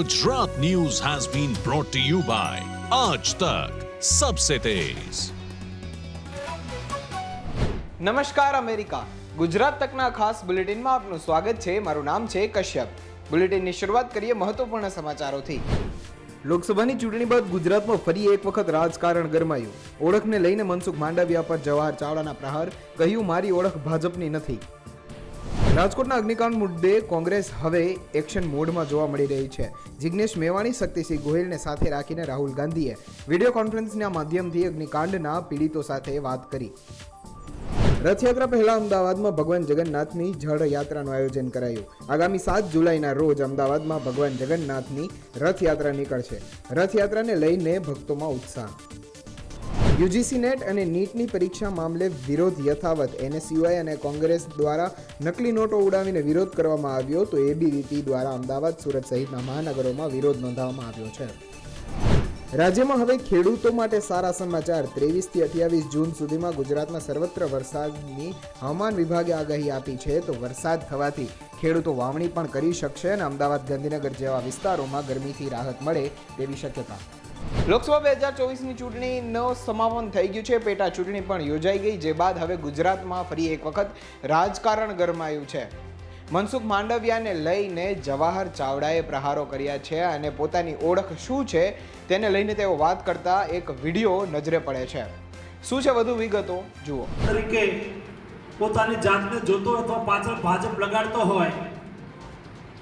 Gujarat news has been brought to you by Aaj Tak Sabse Tez. નમસ્કાર America. Gujarat તકના ખાસ બુલેટિનમાં આપનું સ્વાગત છે. મારું નામ છે કશ્યપ. બુલેટિનની શરૂઆત કરીએ મહત્વપૂર્ણ સમાચારોથી. લોકસભાની ચૂંટણી બાદ ગુજરાતમાં ફરી એક વખત રાજકારણ ગરમાયું. ઓળખને લઈને મનસુખ માંડવિયા પર જવાહર ચાવડાના પ્રહાર કહ્યું મારી ઓળખ ભાજપની નથી. રાજકોટના અગ્નિકાંડ મુદ્દે કોંગ્રેસ હવે એક્શન મોડમાં જોવા મળી રહી છે. જિગ્નેશ મેવાણી, શક્તિસિંહ ગોહિલને સાથે રાખીને રાહુલ ગાંધીએ વીડિયો કોન્ફરન્સના માધ્યમથી અગ્નિકાંડના પીડિતો સાથે વાત કરી. રથયાત્રા પહેલા અમદાવાદમાં ભગવાન જગન્નાથની જળ યાત્રાનું આયોજન કરાયું. આગામી સાત જુલાઈના રોજ અમદાવાદમાં ભગવાન જગન્નાથની રથયાત્રા નીકળશે. રથયાત્રાને લઈને ભક્તોમાં ઉત્સાહ. યુજીસી નેટ અને નીટની પરીક્ષા મામલે વિરોધ યથાવત. એનએસયુઆઈ અને કોંગ્રેસ દ્વારા નકલી નોટો ઉડાવીને વિરોધ કરવામાં આવ્યો તો એબીવીપી દ્વારા અમદાવાદ, સુરત સહિતના મહાનગરોમાં વિરોધ નોંધાવવામાં આવ્યો છે. રાજ્યમાં હવે ખેડૂતો માટે સારા સમાચાર. ત્રેવીસથી અઠ્યાવીસ જૂન સુધીમાં ગુજરાતમાં સર્વત્ર વરસાદની હવામાન વિભાગે આગાહી આપી છે તો વરસાદ થવાથી ખેડૂતો વાવણી પણ કરી શકશે અને અમદાવાદ, ગાંધીનગર જેવા વિસ્તારોમાં ગરમીથી રાહત મળે તેવી શક્યતા. લોકસભા બે હજાર ચોવીસની ચૂંટણીનો સમાપન થઈ ગયું છે. પેટા ચૂંટણી પણ યોજાઈ ગઈ, જે બાદ હવે ગુજરાતમાં ફરી એક વખત રાજકારણ ગરમાયું છે. મનસુખ માંડવિયાને લઈને જવાહર ચાવડાએ પ્રહારો કર્યા છે અને પોતાની ઓળખ શું છે તેને લઈને તેઓ વાત કરતા એક વીડિયો નજરે પડે છે. શું છે વધુ વિગતો? જુઓ. તરીકે પોતાની જાતને જોતો અથવા પાછળ ભાજપ લગાડતો હોય,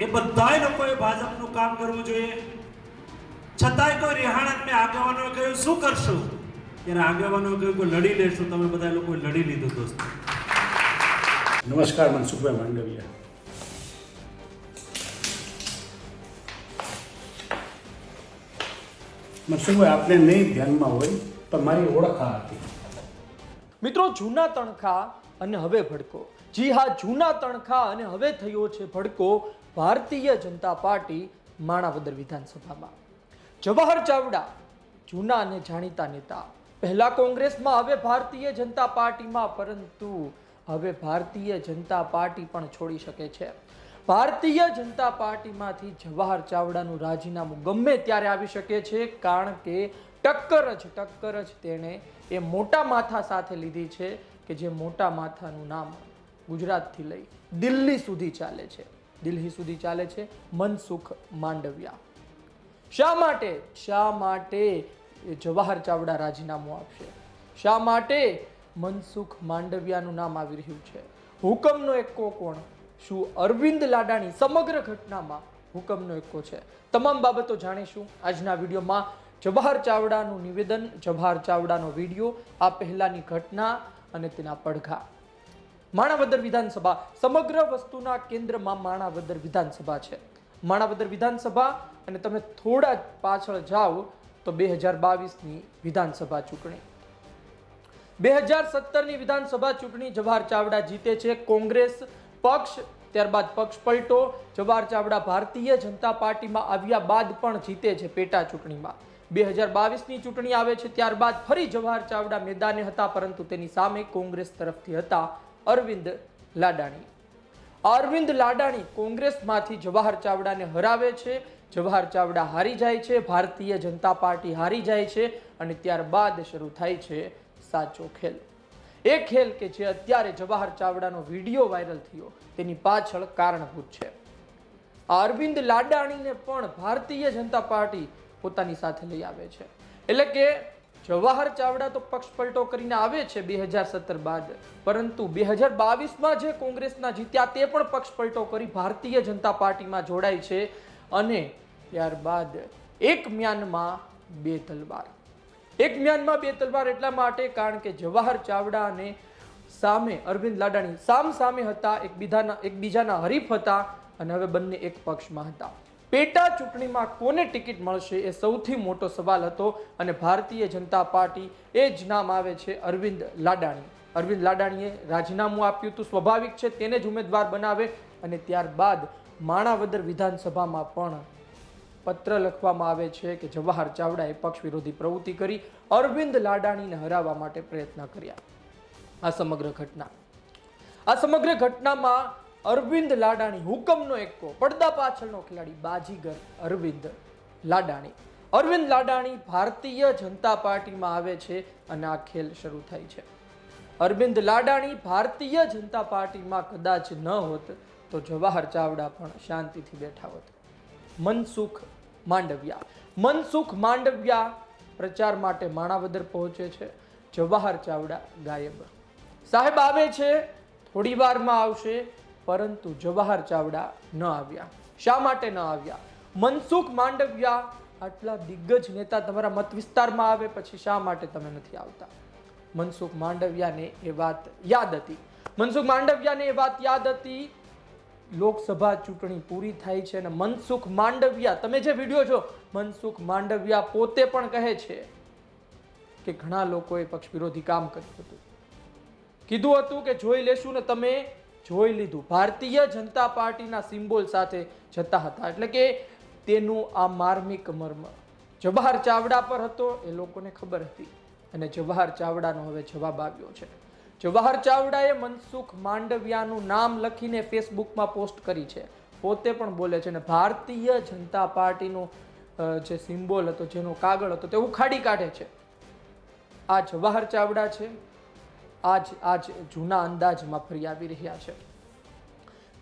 એ બધાય લોકોએ ભાજપનું કામ કરવું જોઈએ. છતાંય કોઈ રિહાણા મેં આગેવાનોએ કહ્યું શું કરશું? ત્યારે આગેવાનો કહ્યું કે લડી લેશું. તમે બધા લોકો લડી લીધું દોસ્તો. નમસ્કાર મનસુખભાઈ માંડવિયા. મનસુખભાઈ આપને નહીં ધ્યાનમાં હોય પણ મારી ઓળખ આ હતી. મિત્રો જૂના તણખા અને હવે ભડકો. જી હા જૂના તણખા અને હવે થયો છે ભડકો ભારતીય જનતા પાર્ટી માણાવદર વિધાનસભામાં. જવાહર ચાવડા, જૂના અને જાણીતા નેતા. પહેલા કોંગ્રેસમાં, હવે ભારતીય જનતા પાર્ટીમાં, પરંતુ હવે ભારતીય જનતા પાર્ટી પણ છોડી શકે છે. ભારતીય જનતા પાર્ટીમાંથી જવાહર ચાવડાનું રાજીનામું ગમે ત્યારે આવી શકે છે, કારણ કે ટક્કર જ ટક્કર જ તેણે એ મોટા માથા સાથે લીધી છે, કે જે મોટા માથાનું નામ ગુજરાતથી લઈ દિલ્હી સુધી ચાલે છે. દિલ્હી સુધી ચાલે છે, મનસુખ માંડવિયા. શા માટે? શા માટે જવાહર ચાવડા રાજીનામું આપશે? શા માટે મનસુખ માંડવિયાનું નામ આવી રહ્યું છે? હુકમનો એક્કો કોણ? શું અરવિંદ લાડાણી સમગ્ર ઘટનામાં હુકમનો એક્કો છે? તમામ બાબતો જાણીશું આજના વિડીયોમાં. જવાહર ચાવડાનું નિવેદન, જવાહર ચાવડાનો વીડિયો, આ પહેલાની ઘટના અને તેના પડઘા. માણાવદર વિધાનસભા, સમગ્ર વસ્તુના કેન્દ્રમાં માણાવદર વિધાનસભા છે. માણાવદર વિધાનસભા અને તમે થોડા પાછળ જાઓ તો બે હજાર બાવીસની વિધાનસભા ચૂંટણી. બે હજાર સત્તરની વિધાનસભા ચૂંટણી જવાહર ચાવડા જીતે છે, કોંગ્રેસ પક્ષ, ત્યારબાદ પક્ષ પલટો, જવાહર ચાવડા ભારતીય જનતા પાર્ટીમાં આવ્યા બાદ પણ જીતે છે પેટા ચૂંટણીમાં. બે હજાર બાવીસની ચૂંટણી આવે છે ત્યારબાદ ફરી જવાહર ચાવડા મેદાને હતા, પરંતુ તેની સામે કોંગ્રેસ તરફથી હતા અરવિંદ લાડાણી. અરવિંદ લાડાણી કોંગ્રેસમાંથી જવાહર ચાવડાને હરાવે છે. જવાહર ચાવડા હારી જાય છે. ભારતીય જનતા પાર્ટી હારી જાય છે અને ત્યારબાદ શરૂ થાય છે સાચો ખેલ. એ ખેલ કે જે અત્યારે જવાહર ચાવડાનો વીડિયો વાયરલ થયો, તેની પાછળ કારણભૂત છે. અરવિંદ લાડાણીને પણ ભારતીય જનતા પાર્ટી પોતાની સાથે લઈ આવે છે. એટલે કે જવાહર ચાવડા તો પક્ષ પલટો કરીને આવે છે બે હજાર સત્તર બાદ. પરંતુ બે હજાર બાવીસમાં જે કોંગ્રેસના જીત્યા તે પણ પક્ષ પલટો કરી ભારતીય જનતા પાર્ટીમાં જોડાય છે અને ત્યારબાદ એક મ્યાનમાં બે તલવાર. એક મ્યાનમાં બે તલવાર એટલા માટે કારણ કે જવાહર ચાવડા અને સામે અરવિંદ લાડાણી સામ સામે હતા, એકબીજાના એકબીજાના હરીફ હતા અને હવે બંને એક પક્ષમાં હતા. પેટા ચૂંટણીમાં કોને ટિકિટ મળશે એ સૌથી મોટો સવાલ હતો અને ભારતીય જનતા પાર્ટી એ જ નામ આવે છે અરવિંદ લાડાણી. અરવિંદ લાડાણીએ રાજીનામું આપ્યું હતું, સ્વાભાવિક છે તેને જ ઉમેદવાર બનાવે અને ત્યારબાદ માણાવદર વિધાનસભામાં પણ પત્ર લખવામાં આવે છે કે જવાહર ચાવડાએ પક્ષ વિરોધી પ્રવૃત્તિ કરી અરવિંદ લાડાણીને હરાવવા માટે પ્રયત્ન કર્યા. આ સમગ્ર ઘટના. આ સમગ્ર ઘટનામાં અરવિંદ લાડાણી હુકમનો એક્કો, પડદા પાછળનો ખેલાડી બાજીગર અરવિંદ લાડાણી. અરવિંદ લાડાણી ભારતીય જનતા પાર્ટીમાં આવે છે અને આ ખેલ શરૂ થાય છે. અરવિંદ લાડાણી ભારતીય જનતા પાર્ટીમાં કદાચ ન હોત, તો જવાહર ચાવડા પણ શાંતિથી બેઠા હોત. મનસુખ માંડવિયા. મનસુખ માંડવિયા પ્રચાર માટે માણાવદર પહોંચે છે. જવાહર ચાવડા ગાયબ. સાહેબ, આવે છે? થોડી વારમાં આવશે. પરંતુ જવાહર ચાવડા ન આવ્યા. શા માટે ન આવ્યા? મનસુખ માંડવિયા આટલા દિગ્ગજ નેતા તમારા મત વિસ્તારમાં આવે પછી શા માટે તમે નથી આવતા? મનસુખ માંડવિયાને એ વાત યાદ હતી. મનસુખ માંડવિયાને એ વાત યાદ હતી. લોકસભા ચૂંટણી પૂરી થાય છે અને મનસુખ માંડવિયા, તમે જે વીડિયો જો, મનસુખ માંડવિયા પોતે પણ કહે છે કે ઘણા લોકોએ પક્ષ વિરોધી કામ કર્યું હતું. કીધું હતું કે જોઈ લેશું ને તમે જોઈ લીધું. ભારતીય જનતા પાર્ટીના સિમ્બોલ સાથે જતા હતા. એટલે કે તેનું આ માર્મિક મર્મ. જવાહર ચાવડા પર હતો, એ લોકોને ખબર હતી. અને જવાહર ચાવડાનો હવે જવાબ આવ્યો છે. જવાહર ચાવડાએ મનસુખ માંડવિયાનું નામ લખીને ફેસબુકમાં પોસ્ટ કરી છે. પોતે પણ બોલે છે અને ભારતીય જનતા પાર્ટીનો જે સિમ્બોલ હતો, જેનો કાગળ હતો, તે ઉખાડી કાઢે છે. આ જવાહર ચાવડા છે. આજ આજ જૂના અંદાજમાં ફરી આવી રહ્યા છે.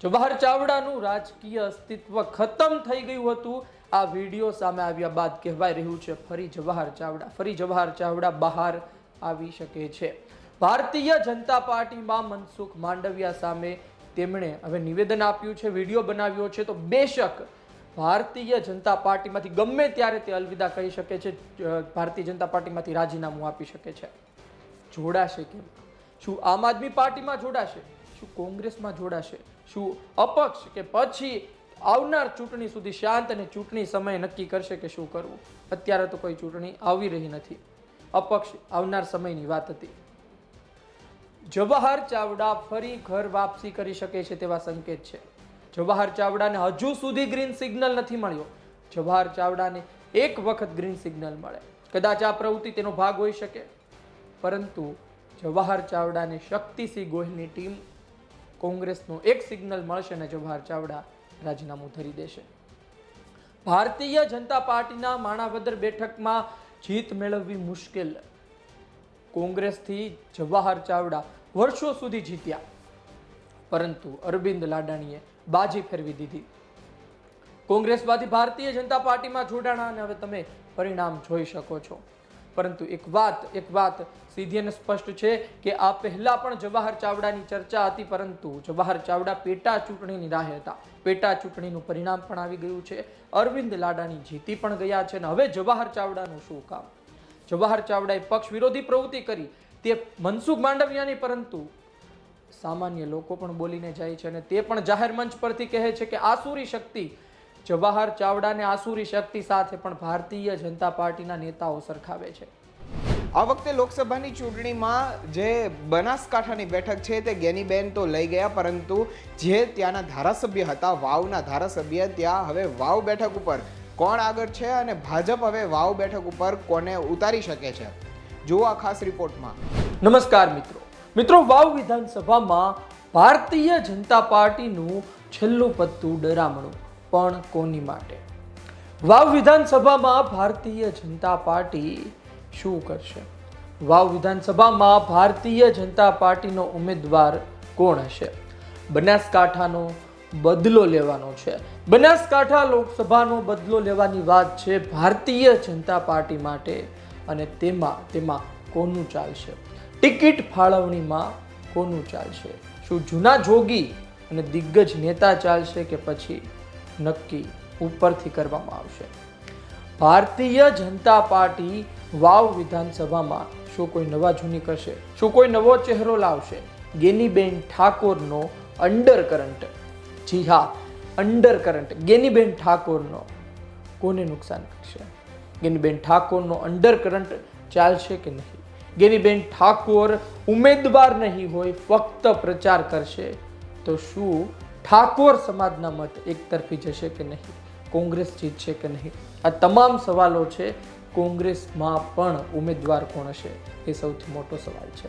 જવાહર ચાવડાનું રાજકીય અસ્તિત્વ ખતમ થઈ ગયું હતું, આ વીડિયો સામે આવ્યા બાદ કહેવાય રહ્યું છે, ફરી જવાહર ચાવડા, ફરી જવાહર ચાવડા બહાર આવી શકે છે. ભારતીય જનતા પાર્ટીમાં મનસુખ માંડવિયા સામે તેમણે હવે નિવેદન આપ્યું છે, વીડિયો બનાવ્યો છે, તો બેશક ભારતીય જનતા પાર્ટીમાંથી ગમે ત્યારે તે અલવિદા કહી શકે છે ભારતીય જનતા પાર્ટીમાંથી રાજીનામું આપી શકે છે. જોડાશે કેમ? શું આમ આદમી પાર્ટીમાં જોડાશે? શું કોંગ્રેસમાં જોડાશે? શું અપક્ષ કે પછી આવનાર ચૂંટણી સુધી શાંત અને ચૂંટણી સમય નક્કી કરશે કે શું કરવું? અત્યારે તો કોઈ ચૂંટણી આવી રહી નથી. અપક્ષ આવનાર સમયની વાત હતી. જવાહર ચાવડા ફરી ઘર વાપસી કરી શકે છે તેવા સંકેત છે. જવાહર ચાવડાને હજુ સુધી ગ્રીન સિગ્નલ નથી મળ્યો. જવાહર ચાવડાને એક વખત ગ્રીન સિગ્નલ મળે. કદાચ આ પ્રવૃત્તિ તેનો ભાગ હોઈ શકે. પરંતુ જવાહર ચાવડાને શક્તિસિંહ ગોહિલની ટીમ કોંગ્રેસનો એક સિગ્નલ મળશે અને જવાહર ચાવડા રાજીનામું ધરી દેશે. ભારતીય જનતા પાર્ટીના માણાવદર બેઠકમાં જીત મેળવવી મુશ્કેલ. કોંગ્રેસથી જવાહર ચાવડા વર્ષો સુધી જીત્યા. પરંતુ અરવિંદ લાડાણીએ બાજી ફેરવી દીધી. કોંગ્રેસમાંથી ભારતીય જનતા પાર્ટીમાં જોડાણા અને હવે તમે પરિણામ જોઈ શકો છો. પરંતુ એક વાત એક વાત સીધી અને સ્પષ્ટ છે કે આ પહેલાં પણ જવાહર ચાવડાની ચર્ચા હતી, પરંતુ જવાહર ચાવડા પેટા ચૂંટણીની રાહે હતા. પેટા ચૂંટણીનું પરિણામ પણ આવી ગયું છે. અરવિંદ લાડાની જીતી પણ ગયા છે અને હવે જવાહર ચાવડાનું શું કામ? જવાહર ચાવડાએ પક્ષ વિરોધી પ્રવૃત્તિ કરી. તે મનસુખ માંડવિયાની, પરંતુ સામાન્ય લોકો પણ બોલીને જાય છે અને તે પણ જાહેર મંચ પરથી કહે છે કે આસુરી શક્તિ જવાહર ચાવડાને આસુરી શક્તિ સાથે પણ ભારતીય જનતા પાર્ટીના નેતાઓ સરખાવે છે. આ વખતે લોકસભાની ચૂંટણીમાં જે બનાસકાંઠાની બેઠક છે તે ગેનીબેન તો લઈ ગયા પરંતુ જે ત્યાંના ધારાસભ્ય હતા વાવના ધારાસભ્ય ત્યાં હવે વાવ બેઠક ઉપર કોણ આગળ છે અને ભાજપ હવે વાવ બેઠક ઉપર કોને ઉતારી શકે છે? જુઓ આ ખાસ રિપોર્ટમાં. નમસ્કાર મિત્રો. મિત્રો વાવ વિધાનસભામાં ભારતીય જનતા પાર્ટીનું છેલ્લું પત્તું ડરામણું. પણ કોની માટે? વાવ વિધાનસભામાં ભારતીય જનતા પાર્ટી શું કરશે? વાવ વિધાનસભામાં ભારતીય જનતા પાર્ટીનો ઉમેદવાર કોણ હશે? બનાસકાંઠાનો બદલો લેવાનો છે. બનાસકાંઠા લોકસભાનો બદલો લેવાની વાત છે ભારતીય જનતા પાર્ટી માટે અને તેમાં તેમાં કોનું ચાલશે? ટિકિટ ફાળવણીમાં કોનું ચાલશે? શું જૂના જોગી અને દિગ્ગજ નેતા ચાલશે કે પછી નક્કી ઉપરથી કરવામાં આવશે. ભારતીય જનતા પાર્ટી વાવ વિધાનસભામાં શું કોઈ નવા જૂની કરશે? શું કોઈ નવો ચહેરો લાવશે? ગેનીબેન ઠાકોરનો અંડર કરંટ જી હા અંડર કરંટ ગેનીબેન ઠાકોરનો કોને નુકસાન કરશે? ગેનીબેન ઠાકોરનો અંડર કરંટ ચાલશે કે નહીં? ગેનીબેન ઠાકોર ઉમેદવાર નહીં હોય, ફક્ત પ્રચાર કરશે, તો શું ઠાકોર સમાજના મત એકતરફી જશે કે નહીં? કોંગ્રેસ જીતશે કે નહીં? આ તમામ સવાલો છે, કોંગ્રેસમાં પણ ઉમેદવાર કોણ હશે? એ સૌથી મોટો સવાલ છે.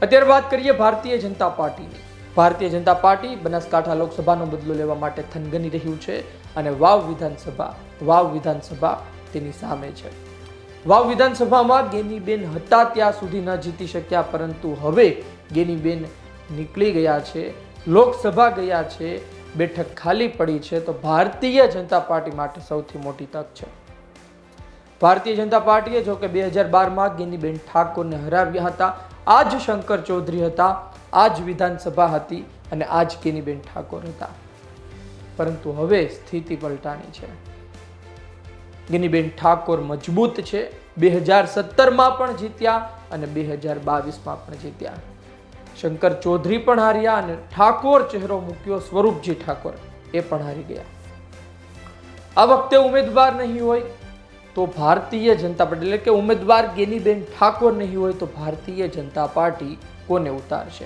અત્યારે વાત કરીએ ભારતીય જનતા પાર્ટીની. ભારતીય જનતા પાર્ટી બનાસકાંઠા લોકસભાનો બદલો લેવા માટે થનગની રહ્યું છે અને વાવ વિધાનસભા વાવ વિધાનસભા તેની સામે છે. વાવ વિધાનસભામાં ગેનીબેન હતા ત્યાં સુધી ન જીતી શક્યા, પરંતુ હવે ગેનીબેન નીકળી ગયા છે લોકસભા ગયા છે, બેઠક ખાલી પડી છે, તો ભારતીય જનતા પાર્ટી માટે સૌથી મોટી તક છે. ભારતીય જનતા પાર્ટીએ જો કે બે હજાર બારમાં ગિનીબેન ઠાકોરને હરાવ્યા હતા આ જ શંકર ચૌધરી હતા આ જ વિધાનસભા હતી અને આ જ ગિનીબેન ઠાકોર હતા. પરંતુ હવે સ્થિતિ પલટાણી છે. ગિનીબેન ઠાકોર મજબૂત છે, બે હજાર સત્તરમાં પણ જીત્યા અને બે હજાર બાવીસમાં પણ જીત્યા. શંકર ચૌધરી પણ હાર્યા અને ઠાકોર ચહેરો મૂક્યો સ્વરૂપજી ઠાકોર. એ પણ હારી ગયા. આ વખતે ઉમેદવાર નહીં હોય તો ભારતીય જનતા પાર્ટી, એટલે કે ઉમેદવાર ગેનીબેન ઠાકોર નહીં હોય તો ભારતીય જનતા પાર્ટી કોને ઉતારશે?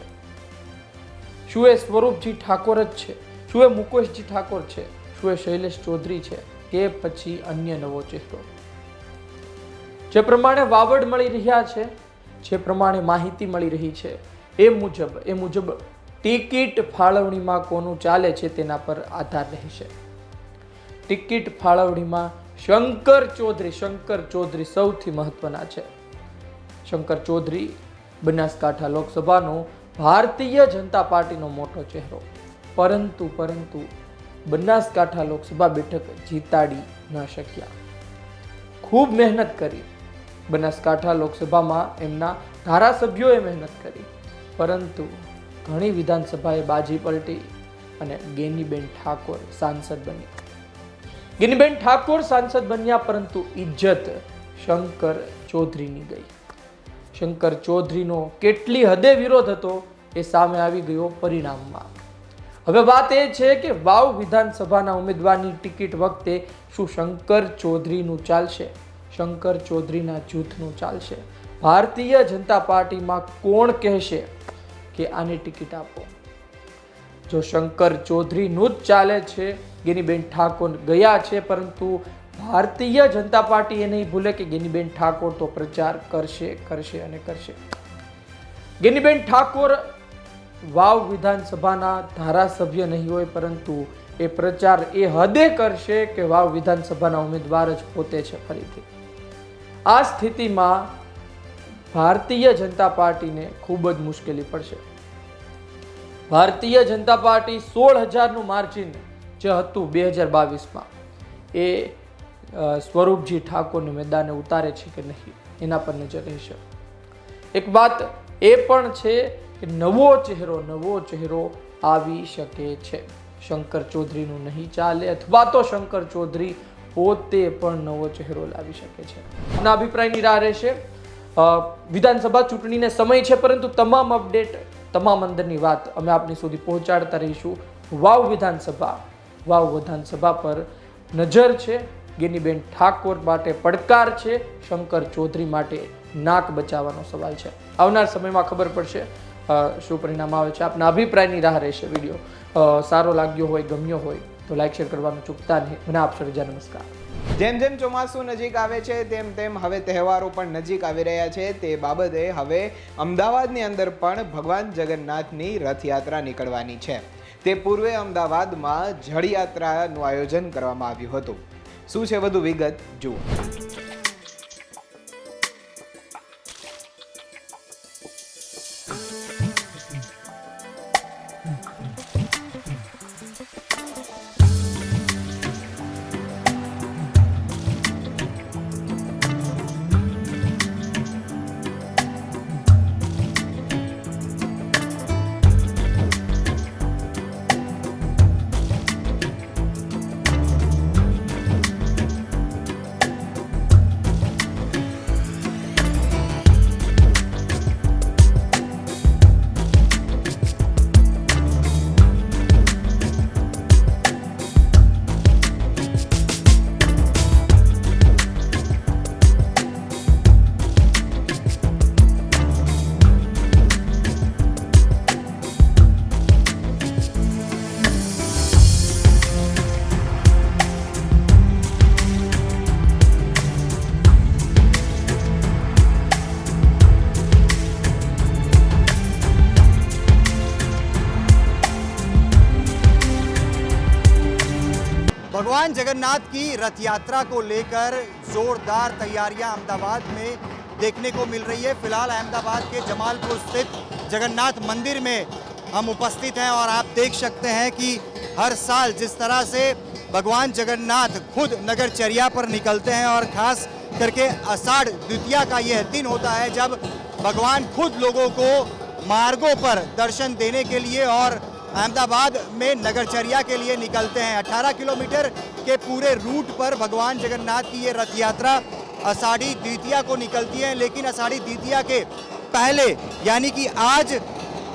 શું એ સ્વરૂપજી ઠાકોર જ છે? શું એ મુકેશજી ઠાકોર છે? શું એ શૈલેષ ચૌધરી છે? કે પછી અન્ય નવો ચહેરો? જે પ્રમાણે વાવડ મળી રહ્યા છે, જે પ્રમાણે માહિતી મળી રહી છે એ મુજબ એ મુજબ ટિકિટ ફાળવણીમાં કોનું ચાલે છે તેના પર આધાર રહેશે. ટિકિટ ફાળવણીમાં શંકર ચૌધરી શંકર ચૌધરી સૌથી મહત્વના છે. શંકર ચૌધરી બનાસકાંઠા લોકસભાનો ભારતીય જનતા પાર્ટીનો મોટો ચહેરો. પરંતુ પરંતુ બનાસકાંઠા લોકસભા બેઠક જીતાડી ન શક્યા. ખૂબ મહેનત કરી. બનાસકાંઠા લોકસભામાં એમના ધારાસભ્યોએ મહેનત કરી. પરંતુ ઘણી વિધાનસભાએ બાજી પલટી અને ગેનીબેન ઠાકોર સાંસદ બની ગિનીબેન ઠાકોર સાંસદ બન્યા પરંતુ ઇજ્જત શંકર ચૌધરીની ગઈ. શંકર ચૌધરીનો કેટલી હદે વિરોધ હતો એ સામે આવી ગયો પરિણામમાં. હવે વાત એ છે કે વાવ વિધાનસભાના ઉમેદવારની ટિકિટ વખતે શું શંકર ચૌધરીનું ચાલશે? શંકર ચૌધરીના જૂથનું ચાલશે? ભારતીય જનતા પાર્ટીમાં કોણ કહેશે કે આની ટિકિટ આપો? જો શંકર ચૌધરીનું જ ચાલે છે, ગિનીબેન ઠાકોર ગયા છે, પરંતુ ભારતીય જનતા પાર્ટી એ નહીં ભૂલે કે ગિનીબેન ઠાકોર તો પ્રચાર કરશે કરશે અને કરશે. ગિનીબેન ઠાકોર વાવ વિધાનસભાના ધારાસભ્ય નહીં હોય, પરંતુ એ પ્રચાર એ હદે કરશે કે વાવ વિધાનસભાના ઉમેદવાર જ પોતે છે ફરીથી. આ સ્થિતિમાં ભારતીય જનતા પાર્ટીને ખૂબ જ મુશ્કેલી પડશે. ભારતીય જનતા પાર્ટી સોળ હજારનું માર્જિન જે હતું બે હજાર બાવીસમાં, એ સ્વરૂપજી ઠાકોરને મેદાને ઉતારે છે કે નહીં, એના પર નજર રહેશે. એક વાત એ પણ છે કે નવો ચહેરો નવો ચહેરો આવી શકે છે. શંકર ચૌધરીનું નહીં ચાલે અથવા તો શંકર ચૌધરી પોતે પણ નવો ચહેરો લાવી શકે છે. અભિપ્રાયની રાહ રહેશે. વિધાનસભા ચૂંટણીને સમય છે, પરંતુ તમામ અપડેટ, તમામ અંદરની વાત અમે આપની સુધી પહોંચાડતા રહીશું. વાવ વિધાનસભા વાવ વિધાનસભા પર નજર છે. ગેનીબેન ઠાકોર માટે પડકાર છે. શંકર ચૌધરી માટે નાક બચાવવાનો સવાલ છે. આવનાર સમયમાં ખબર પડશે શું પરિણામ આવે છે. આપના અભિપ્રાયની રાહ રહેશે વીડિયો. સારો લાગ્યો હોય, ગમ્યો હોય, તો લાઇક શેર કરવાનું ચૂકતા નહીં. મને આપશો રજા નમસ્કાર. જેમ જેમ ચોમાસું નજીક આવે છે, તેમ તેમ હવે તહેવારો પણ નજીક આવી રહ્યા છે. તે બાબતે હવે અમદાવાદની અંદર પણ ભગવાન જગન્નાથની રથયાત્રા નીકળવાની છે. તે પૂર્વે અમદાવાદમાં જળયાત્રાનું આયોજન કરવામાં આવ્યું હતું. શું છે વધુ વિગત? જુઓ. भगवान जगन्नाथ की रथ यात्रा को लेकर जोरदार तैयारियाँ अहमदाबाद में देखने को मिल रही है। फ़िलहाल अहमदाबाद के जमालपुर स्थित जगन्नाथ मंदिर में हम उपस्थित हैं और आप देख सकते हैं कि हर साल जिस तरह से भगवान जगन्नाथ खुद नगरचर्या पर निकलते हैं और खास करके आषाढ़ द्वितीया का यह दिन होता है जब भगवान खुद लोगों को मार्गों पर दर्शन देने के लिए और अहमदाबाद में नगरचर्या के लिए निकलते हैं। 18 किलोमीटर के पूरे रूट पर भगवान जगन्नाथ की ये रथ यात्रा आषाढ़ी द्वितीया को निकलती है, लेकिन आषाढ़ी द्वितीया के पहले, यानी कि आज,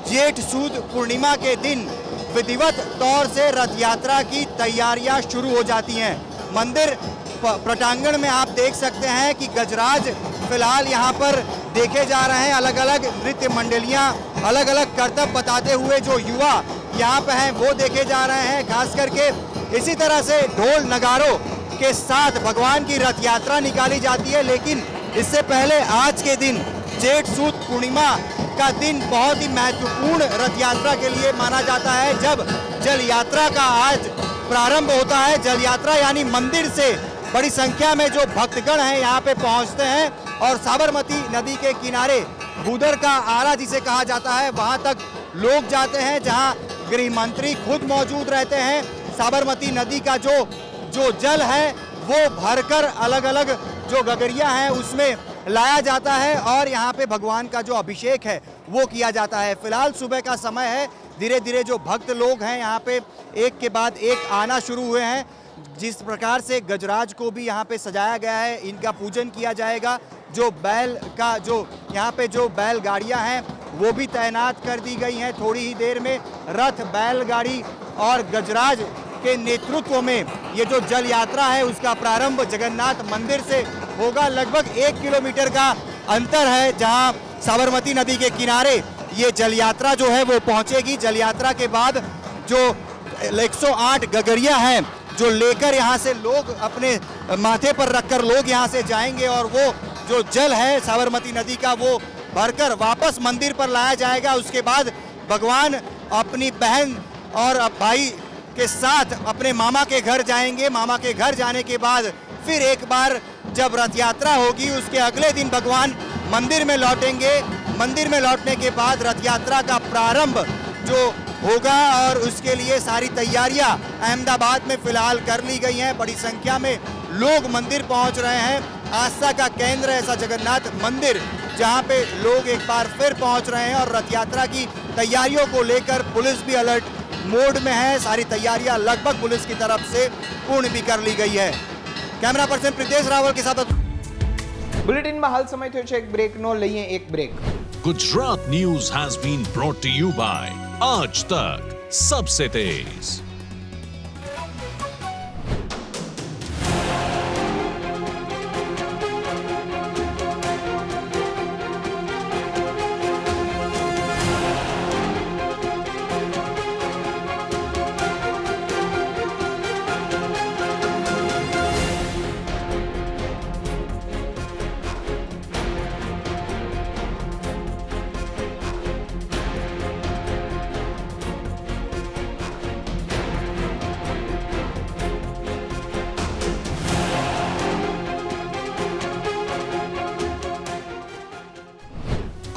जेठ सूद पूर्णिमा के दिन, विधिवत तौर से रथ यात्रा की तैयारियाँ शुरू हो जाती हैं। मंदिर प्रटांगण में आप देख सकते हैं कि गजराज फ़िलहाल यहाँ पर देखे जा रहे हैं। अलग अलग नृत्य मंडलियाँ अलग अलग करतब बताते हुए जो युवा यहाँ पे हैं, वो देखे जा रहे हैं। खास करके इसी तरह से ढोल नगारों के साथ भगवान की रथ यात्रा निकाली जाती है, लेकिन इससे पहले आज के दिन जेठ सूद पूर्णिमा का दिन बहुत ही महत्वपूर्ण रथ यात्रा के लिए माना जाता है। जब जल यात्रा का आज प्रारंभ होता है, जल यात्रा यानी मंदिर से बड़ी संख्या में जो भक्तगण हैं यहाँ पे पहुँचते हैं और साबरमती नदी के किनारे बूदर का आरा जिसे कहा जाता है, वहाँ तक लोग जाते हैं, जहाँ गृह मंत्री खुद मौजूद रहते हैं। साबरमती नदी का जो जो जल है, वो भरकर अलग अलग जो गगरिया हैं, उसमें लाया जाता है और यहाँ पे भगवान का जो अभिषेक है, वो किया जाता है। फ़िलहाल सुबह का समय है धीरे धीरे जो भक्त लोग हैं, यहाँ पे एक के बाद एक आना शुरू हुए हैं। जिस प्रकार से गजराज को भी यहाँ पे सजाया गया है, इनका पूजन किया जाएगा। जो बैल का, जो, यहाँ पे जो बैल गाड़ियाँ हैं, वो भी तैनात कर दी गई हैं थोड़ी ही देर में। रथ, बैलगाड़ी और गजराज के नेतृत्व में ये जो जल यात्रा है, उसका प्रारंभ जगन्नाथ मंदिर से होगा। लगभग एक किलोमीटर का अंतर है जहाँ साबरमती नदी के किनारे ये जल यात्रा जो है वो पहुंचेगी। जल यात्रा के बाद जो 108 गगरिया हैं, जो लेकर यहाँ से लोग अपने माथे पर रखकर लोग यहाँ से जाएँगे और वो जो जल है साबरमती नदी का, वो भरकर वापस मंदिर पर लाया जाएगा। उसके बाद भगवान अपनी बहन और भाई के साथ अपने मामा के घर जाएँगे। मामा के घर जाने के बाद फिर एक बार जब रथ यात्रा होगी, उसके अगले दिन भगवान मंदिर में लौटेंगे। मंदिर में लौटने के बाद रथ यात्रा का प्रारंभ जो होगा और उसके लिए सारी तैयारियाँ अहमदाबाद में फ़िलहाल कर ली गई हैं। बड़ी संख्या में लोग मंदिर पहुँच रहे हैं। आस्था का केंद्र ऐसा जगन्नाथ मंदिर, जहाँ पे लोग एक बार फिर पहुँच रहे हैं और रथ यात्रा की तैयारियों को लेकर पुलिस भी अलर्ट मोड में है सारी तैयारियां लगभग पुलिस की तरफ से पूर्ण भी कर ली गई है कैमरा पर्सन प्रितेश रावल के साथ બુલેટિનમાં હાલ સમય થયો છે એક બ્રેકનો લઈએ એક break Gujarat News has been brought to you by Aaj Tak Sabse Tez.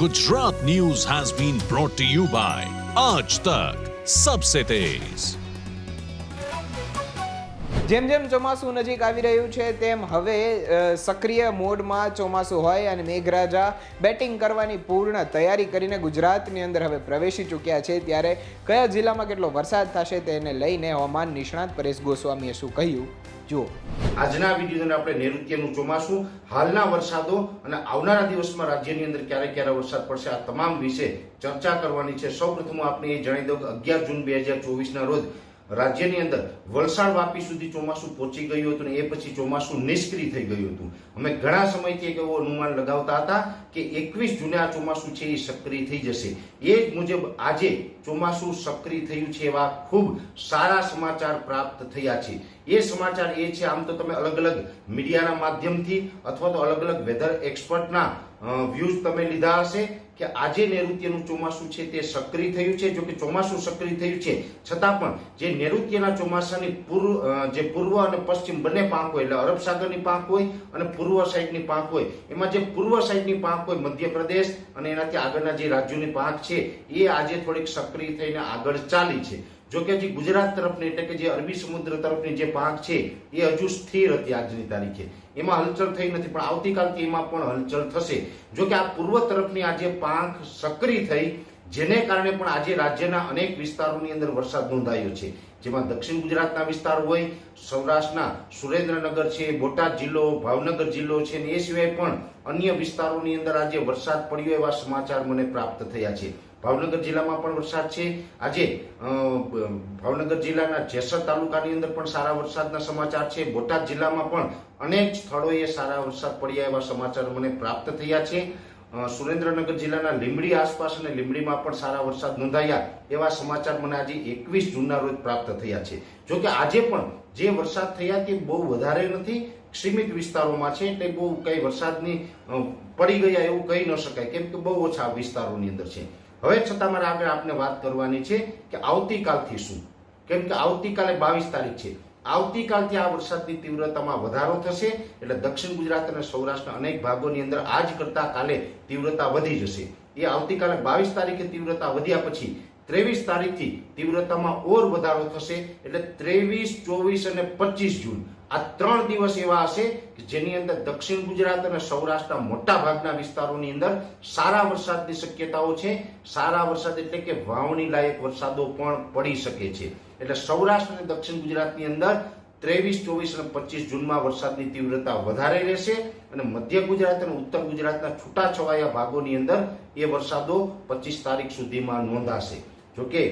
Gujarat news has been brought to you by તક Sabse Tez. જેમ જેમ ચોમાસું નજીક આવી રહ્યું છે, તેમ હવે સક્રિય મોડમાં ચોમાસું હોય અને મેઘરાજા બેટિંગ કરવાની પૂર્ણ તૈયારી કરીને ગુજરાતની અંદર હવે પ્રવેશી ચૂક્યા છે ત્યારે કયા જિલ્લામાં કેટલો વરસાદ થશે તેને લઈને હવામાન નિષ્ણાત પરેશ ગોસ્વામીએ શું કહ્યું જુઓ આજના વિડીયોને આપણે નૈઋત્યનું ચોમાસું, હાલના વરસાદો અને આવનારા દિવસમાં રાજ્યની અંદર ક્યારે ક્યારે વરસાદ પડશે. આ તમામ વિશે ચર્ચા કરવાની છે. સૌપ્રથમ આપણે એ જણાવી દઉં કે અગિયાર જૂન બે હજાર ચોવીસના રોજ રાજ્યની અંદર વલસાડ વાપી સુધી ચોમાસું પહોંચી ગયું હતું ને એ પછી ચોમાસું નિષ્ક્રિય થઈ ગયું હતું. અમે ઘણા સમયથી એક એવો અનુમાન લગાવતા હતા કે એકવીસ જૂને આ ચોમાસું છે એ સક્રિય થઈ જશે. એ જ મુજબ આજે ચોમાસું સક્રિય થયું છે એવા ખૂબ સારા સમાચાર પ્રાપ્ત થયા છે. એ સમાચાર એ છે, આમ તો તમે અલગ અલગ મીડિયાના માધ્યમથી અથવા તો અલગ અલગ વેધર એક્સપર્ટના વ્યૂઝ તમે લીધા હશે કે આજે નૈઋત્યનું ચોમાસું છે તે સક્રિય થયું છે જો કે ચોમાસું સક્રિય થયું છે. છતાં પણ જે નૈઋત્યના ચોમાસાની પૂર્વ જે પૂર્વ અને પશ્ચિમ બંને પાંખ હોય, એટલે અરબ સાગરની પાંખ હોય અને પૂર્વ સાઈડની પાંખ હોય, એમાં જે પૂર્વ સાઈડની પાંખ હોય, મધ્યપ્રદેશ અને એનાથી આગળના જે રાજ્યોની પાંખ છે, એ આજે થોડીક સક્રિય થઈને આગળ ચાલી છે. જો કે હજી ગુજરાત તરફની એટલે કે જે અરબી સમુદ્ર તરફની જે પાંખ છે, એ હજુ સ્થિર હતી આજની તારીખે. એમાં હલચલ થઈ નથી, પણ આવતીકાલથી એમાં પણ હલચલ થશે. જો કે આ પૂર્વ તરફની આજે પાંખ સક્રિય થઈ, જેને કારણે પણ આજે રાજ્યના અનેક વિસ્તારોની અંદર વરસાદ નોંધાયો છે. જેમાં દક્ષિણ ગુજરાતના વિસ્તાર હોય, સૌરાષ્ટ્રના સુરેન્દ્રનગર છે, બોટાદ જિલ્લો, ભાવનગર જિલ્લો છે, ને એ સિવાય પણ અન્ય વિસ્તારોની અંદર આજે વરસાદ પડ્યો એવા સમાચાર મને પ્રાપ્ત થયા છે. ભાવનગર જિલ્લામાં પણ વરસાદ છે. આજે ભાવનગર જિલ્લાના જેસર તાલુકાની અંદર પણ સારા વરસાદના સમાચાર છે. બોટાદ જિલ્લામાં પણ અનેક સ્થળોએ સારા વરસાદ પડ્યા એવા સમાચાર મને પ્રાપ્ત થયા છે. સુરેન્દ્રનગર જિલ્લાના લીંબડી આસપાસ અને લીંબડીમાં પણ સારા વરસાદ નોંધાયા એવા સમાચાર મને આજે એકવીસ જૂનના રોજ પ્રાપ્ત થયા છે. જો કે આજે પણ જે વરસાદ થયા તે બહુ વધારે નથી. સીમિત વિસ્તારોમાં છે એટલે બહુ કઈ વરસાદની પડી ગયા એવું કહી ન શકાય. કેમ કે બહુ ઓછા વિસ્તારોની અંદર છે. હવે છતાં મારે આગળ આપને વાત કરવાની છે કે આવતીકાલથી શું? કેમ કે આવતીકાલે બાવીસ તારીખ છે. આવતીકાલથી આ વરસાદની તીવ્રતામાં વધારો થશે એટલે દક્ષિણ ગુજરાત અને સૌરાષ્ટ્રના અનેક ભાગોની અંદર આજ કરતા કાલે તીવ્રતા વધી જશે. એ આવતીકાલે બાવીસ તારીખે તીવ્રતા વધ્યા પછી ત્રેવીસ તારીખથી તીવ્રતામાં ઓર વધારો થશે એટલે ત્રેવીસ, ચોવીસ અને પચીસ જૂન આ ત્રણ દિવસ એવા હશે કે જેની અંદર દક્ષિણ ગુજરાત અને સૌરાષ્ટ્રના મોટા ભાગના વિસ્તારોની અંદર સારા વરસાદની શક્યતાઓ છે. સારા વરસાદ એટલે કે વાવણી લાયક વરસાદો પણ પડી શકે છે. એટલે સૌરાષ્ટ્ર અને દક્ષિણ ગુજરાતની અંદર ત્રેવીસ, ચોવીસ અને પચીસ જૂનમાં વરસાદની તીવ્રતા વધારે રહેશે અને મધ્ય ગુજરાત અને ઉત્તર ગુજરાતના છૂટાછવાયા ભાગોની અંદર એ વરસાદો પચીસ તારીખ સુધીમાં નોંધાશે. જોકે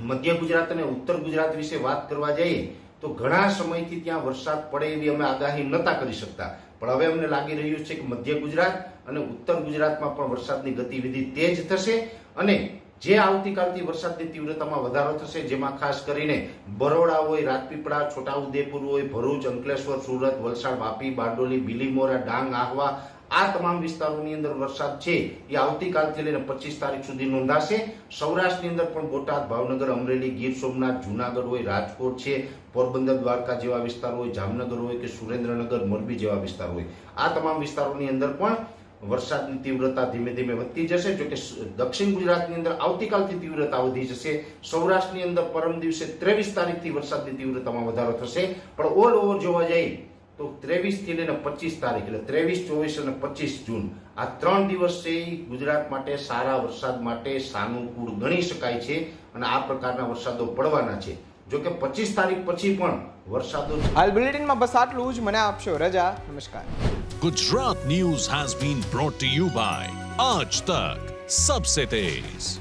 મધ્ય ગુજરાત અને ઉત્તર ગુજરાત વિશે વાત કરવા જઈએ તો ઘણા સમયથી ત્યાં વરસાદ પડે એવી અમે આગાહી નતા કરી શકતા. પણ હવે અમને લાગી રહ્યું છે કે મધ્ય ગુજરાત અને ઉત્તર ગુજરાતમાં પણ વરસાદની ગતિવિધિ તેજ થશે અને જે આવતીકાલથી વરસાદની તીવ્રતામાં વધારો થશે, જેમાં ખાસ કરીને બરોડા હોય, રાજપીપળા, છોટાઉદેપુર હોય, ભરૂચ, અંકલેશ્વર, સુરત, વલસાડ, વાપી, બારડોલી, બિલીમોરા, ડાંગ, આહવા આ તમામ વિસ્તારોની અંદર વરસાદ છે એ આવતીકાલથી લઈને પચીસ તારીખ સુધી નોંધાશે. સૌરાષ્ટ્રની અંદર પણ બોટાદ, ભાવનગર, અમરેલી, ગીર સોમનાથ, જુનાગઢ હોય, રાજકોટ છે, પોરબંદર, દ્વારકા જેવા વિસ્તાર હોય, જામનગર હોય કે સુરેન્દ્રનગર, મોરબી જેવા વિસ્તાર હોય. આ તમામ વિસ્તારોની અંદર પણ વરસાદની તીવ્રતા ધીમે ધીમે વધતી જશે. જોકે દક્ષિણ ગુજરાતની અંદર આવતીકાલથી તીવ્રતા વધી જશે. સૌરાષ્ટ્રની અંદર પરમ દિવસે ત્રેવીસ તારીખથી વરસાદની તીવ્રતામાં વધારો થશે. પણ ઓલ ઓવર જોવા જઈએ તો ત્રેવીસથી લઈને પચીસ તારીખ એટલે ત્રેવીસ ચોવીસ અને પચીસ જૂન. આ ત્રણ દિવસ છે ગુજરાત માટે સારા વરસાદ માટે સાનુકૂળ ગણી શકાય છે અને આ પ્રકારના વરસાદો પડવાના છે. જો કે પચીસ તારીખ પછી પણ વરસાદો હાલ બુલેટિનમાં બસ આટલું જ. મને આપશો રજા? નમસ્કાર. Gujarat news has been brought you by Aaj Tak Sabse Tez